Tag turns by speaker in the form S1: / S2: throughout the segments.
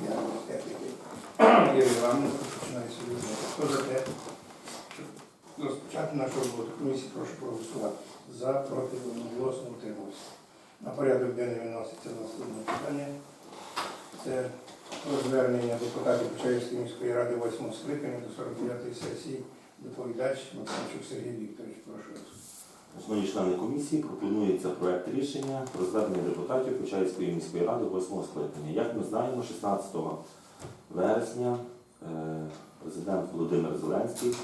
S1: діяльність етики і регламенту починає союзу. Хто за те, розпочати нашу роботу? Комісії прошу проголосувати. За, проти, одноголосно утримався. На порядок денний виноситься наступне питання. Це про звернення депутатів Почаївської міської ради 8 скликання до 49-ї сесії. Доповідач Максимчук Сергій Вікторович, прошу.
S2: Шановні члени комісії, пропонується проект рішення про звернення депутатів Почаївської міської ради 8 скликання. Як ми знаємо, 16 вересня е, президент Володимир Зеленський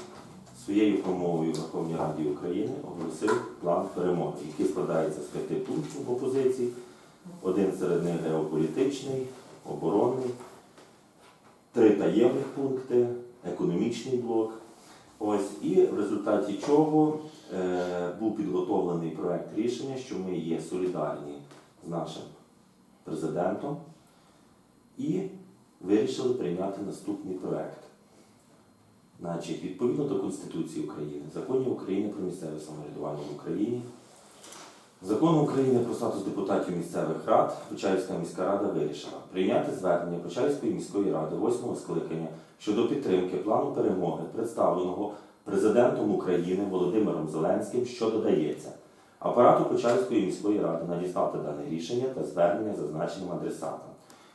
S2: своєю промовою Верховній Раді України оголосив план перемоги, який складається з п'яти пунктів опозиції. Один серед них геополітичний, оборонний, три таємних пункти, економічний блок. Ось і в результаті чого е, був підготовлений проект рішення, що ми є солідарні з нашим президентом і вирішили прийняти наступний проект. Значить, відповідно до Конституції України, законів України про місцеве самоврядування в Україні, закону України про статус депутатів місцевих рад, Почаївська міська рада вирішила прийняти звернення Почаївської міської ради 8 скликання щодо підтримки плану перемоги, представленого президентом України Володимиром Зеленським, що додається. Апарату Почаївської міської ради надіслати дане рішення та звернення зазначеним адресатам.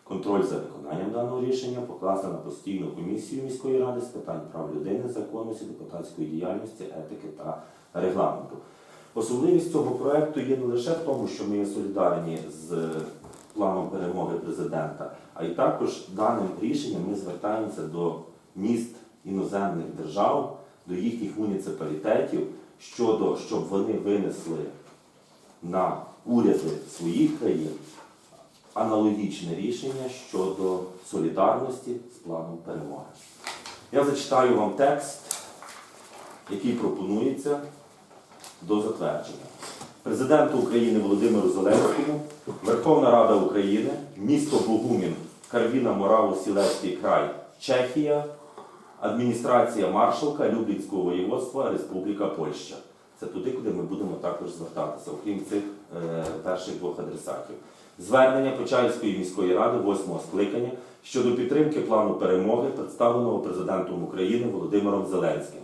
S2: Контроль за виконанням даного рішення покласти на постійну комісію міської ради з питань прав людини, законності, депутатської діяльності, етики та регламенту. Особливість цього проекту є не лише в тому, що ми є солідарні з планом перемоги президента, а й також даним рішенням ми звертаємося до міст іноземних держав, до їхніх муніципалітетів щодо, щоб вони винесли на уряди своїх країн аналогічне рішення щодо солідарності з планом перемоги. Я зачитаю вам текст, який пропонується до затвердження. Президенту України Володимиру Зеленському, Верховна Рада України, місто Богумін, Карвіна Мораву, Сілецький край, Чехія, адміністрація маршалка Люблінського воєводства, Республіка Польща. Це туди, куди ми будемо також звертатися, окрім цих е, перших двох адресатів. Звернення Почаївської міської ради 8 скликання щодо підтримки плану перемоги, представленого президентом України Володимиром Зеленським.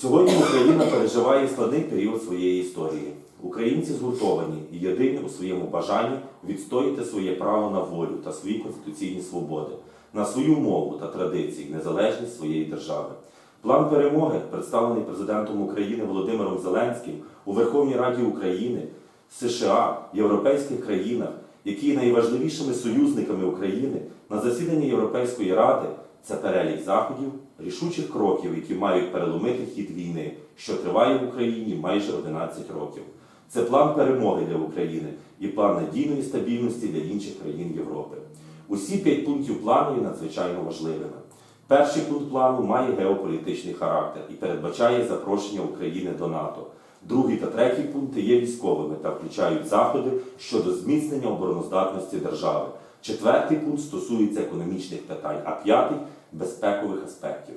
S2: Сьогодні Україна переживає складний період своєї історії. Українці згуртовані і єдині у своєму бажанні відстояти своє право на волю та свої конституційні свободи, на свою мову та традиції, незалежність своєї держави. План перемоги, представлений президентом України Володимиром Зеленським у Верховній Раді України, США, європейських країнах, які є найважливішими союзниками України на засіданні Європейської ради, це перелік заходів, рішучих кроків, які мають переломити хід війни, що триває в Україні майже 11 років. Це план перемоги для України і план надійної стабільності для інших країн Європи. Усі п'ять пунктів плану є надзвичайно важливими. Перший пункт плану має геополітичний характер і передбачає запрошення України до НАТО. Другий та третій пункти є військовими та включають заходи щодо зміцнення обороноздатності держави. Четвертий пункт стосується економічних питань, а п'ятий безпекових аспектів.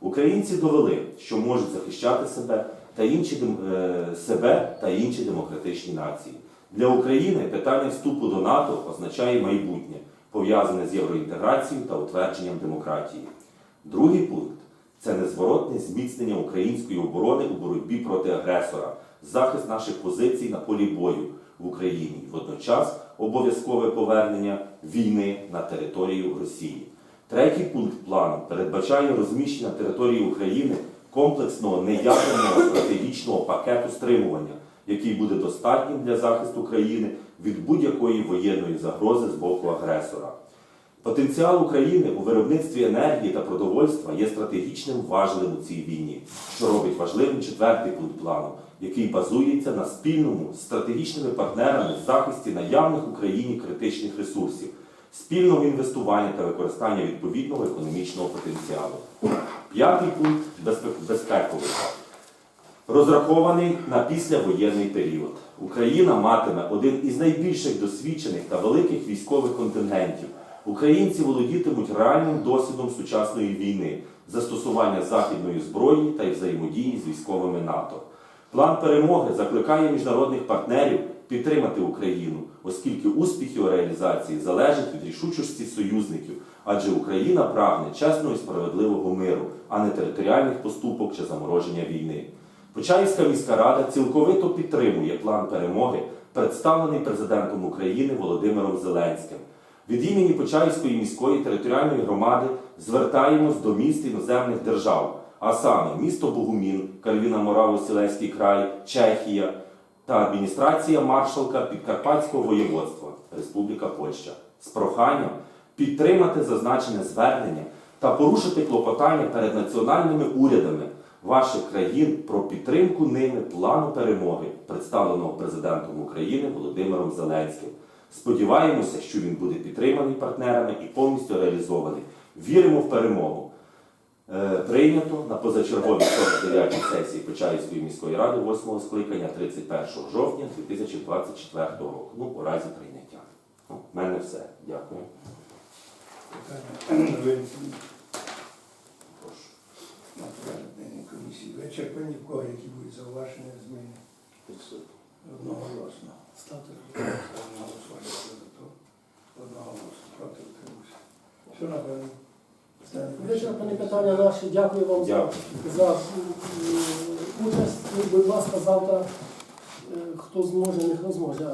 S2: Українці довели, що можуть захищати себе та інші е, себе та інші демократичні нації. Для України питання вступу до НАТО означає майбутнє, пов'язане з євроінтеграцією та утвердженням демократії. Другий пункт це незворотне зміцнення української оборони у боротьбі проти агресора, захист наших позицій на полі бою в Україні, водночас обов'язкове повернення війни на територію Росії. Третій пункт плану передбачає розміщення території України комплексного неядерного стратегічного пакету стримування, який буде достатнім для захисту країни від будь-якої воєнної загрози з боку агресора. Потенціал України у виробництві енергії та продовольства є стратегічним важливим у цій війні, що робить важливим четвертий пункт плану, який базується на спільному з стратегічними партнерами в захисті наявних в Україні критичних ресурсів, спільному інвестуванні та використання відповідного економічного потенціалу. П'ятий пункт безпек- безпековий. Розрахований на післявоєнний період. Україна матиме один із найбільших досвідчених та великих військових контингентів. Українці володітимуть реальним досвідом сучасної війни, застосування західної зброї та й взаємодії з військовими НАТО. План перемоги закликає міжнародних партнерів підтримати Україну, оскільки успіх його реалізації залежить від рішучості союзників, адже Україна прагне чесного і справедливого миру, а не територіальних поступок чи замороження війни. Почаївська міська рада цілковито підтримує план перемоги, представлений президентом України Володимиром Зеленським. Від імені Почаївської міської територіальної громади звертаємось до міст іноземних держав, а саме місто Богумін, Кальвіна Мораво, Сілеський край, Чехія та адміністрація маршалка Підкарпатського воєводства Республіка Польща з проханням підтримати зазначене звернення та порушити клопотання перед національними урядами ваших країн про підтримку ними плану перемоги, представленого президентом України Володимиром Зеленським. Сподіваємося, що він буде підтриманий партнерами і повністю реалізований. Віримо в перемогу. Е, Прийнято на позачерговій 49-й сесії Почаївської міської ради 8 скликання 31 жовтня 2024 року. Ну, у разі прийняття. Ну, в мене все. Дякую. Прошу.
S1: на порядок комісії. Вичерпані в кого, які будуть зауваження, зміни. Одноголосно. За то? Одноголосно. Проти утримався. Все, напевно.
S3: Вичерпані питання наші. Дякую вам
S2: Дякую.
S3: за за участь. Будь ласка, завтра, е, хто зможе, не хто зможе.